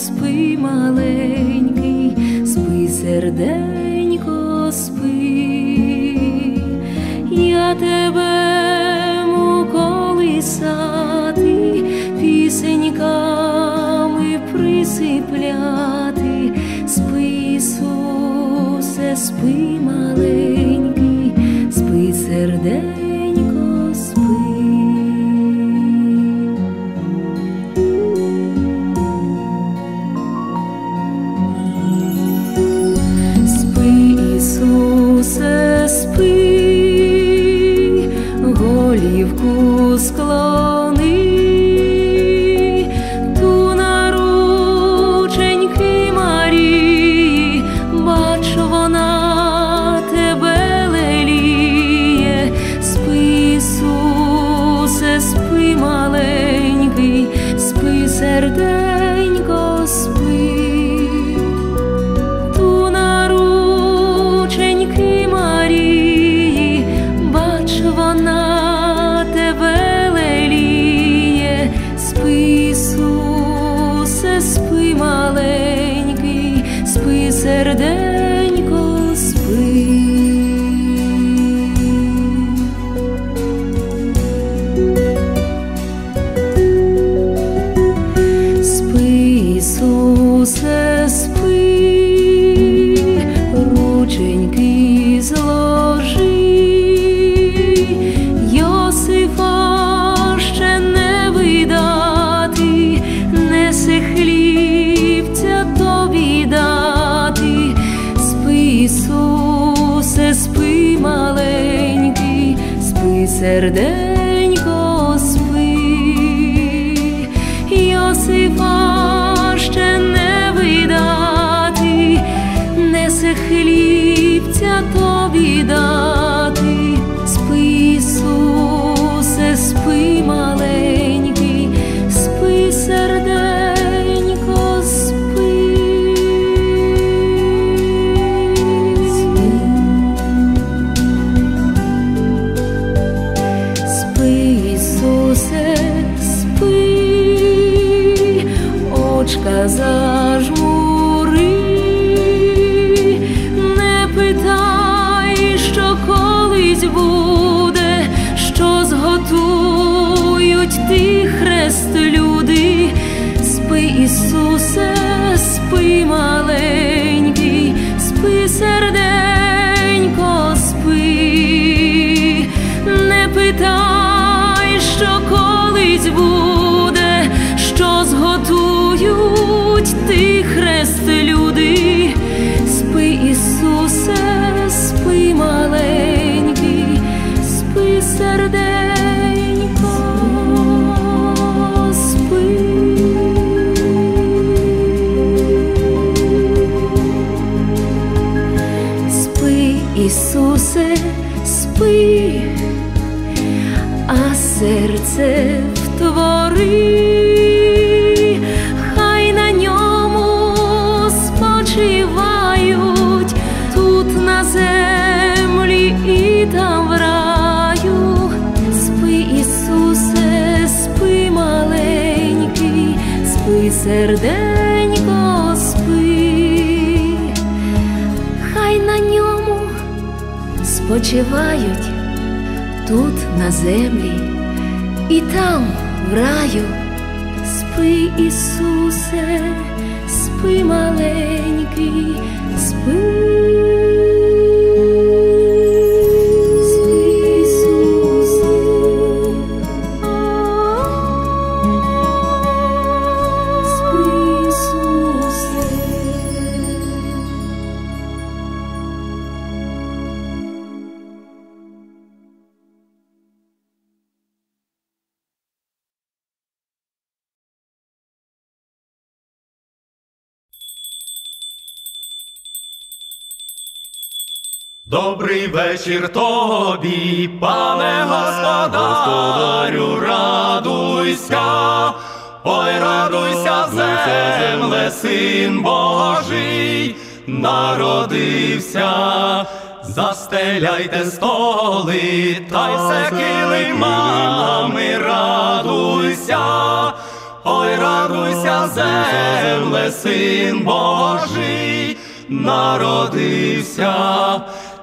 спи маленький, спи серденько, спи, я тебе колисати, пісеньками присипляти, спи, Ісусе, спи спи, спи, маленький, спи, серденько, спи. Йосифа ще не видати, несе хлібця тобі дати, зажмури, не питай, що колись буде, що зготують ти хрест люди, спи, Ісусе, спи, маленький, зготують ти хрест люди, спи, Ісусе, спи, маленький, спи, серденько, спи. Спи, Ісусе, спи, а серце втвори, серденько, спи, хай на ньому спочивають тут на землі і там в раю. Спи, Ісусе, спи, маленький, спи. Добрий вечір тобі, пане господарю, радуйся, ой, радуйся, земле, син Божий, народився, Застеляйте столи, та й все килимами, радуйся, ой, радуйся, земле, син Божий, народився,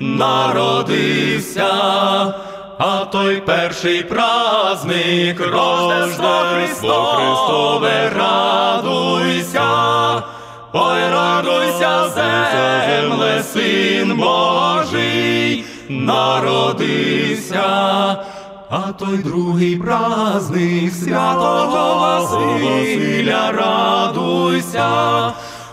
народився. А той перший праздник Рождество Христове, радуйся, ой, радуйся, земле, син Божий, народився, а той другий праздник святого Василя, радуйся,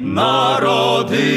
народився.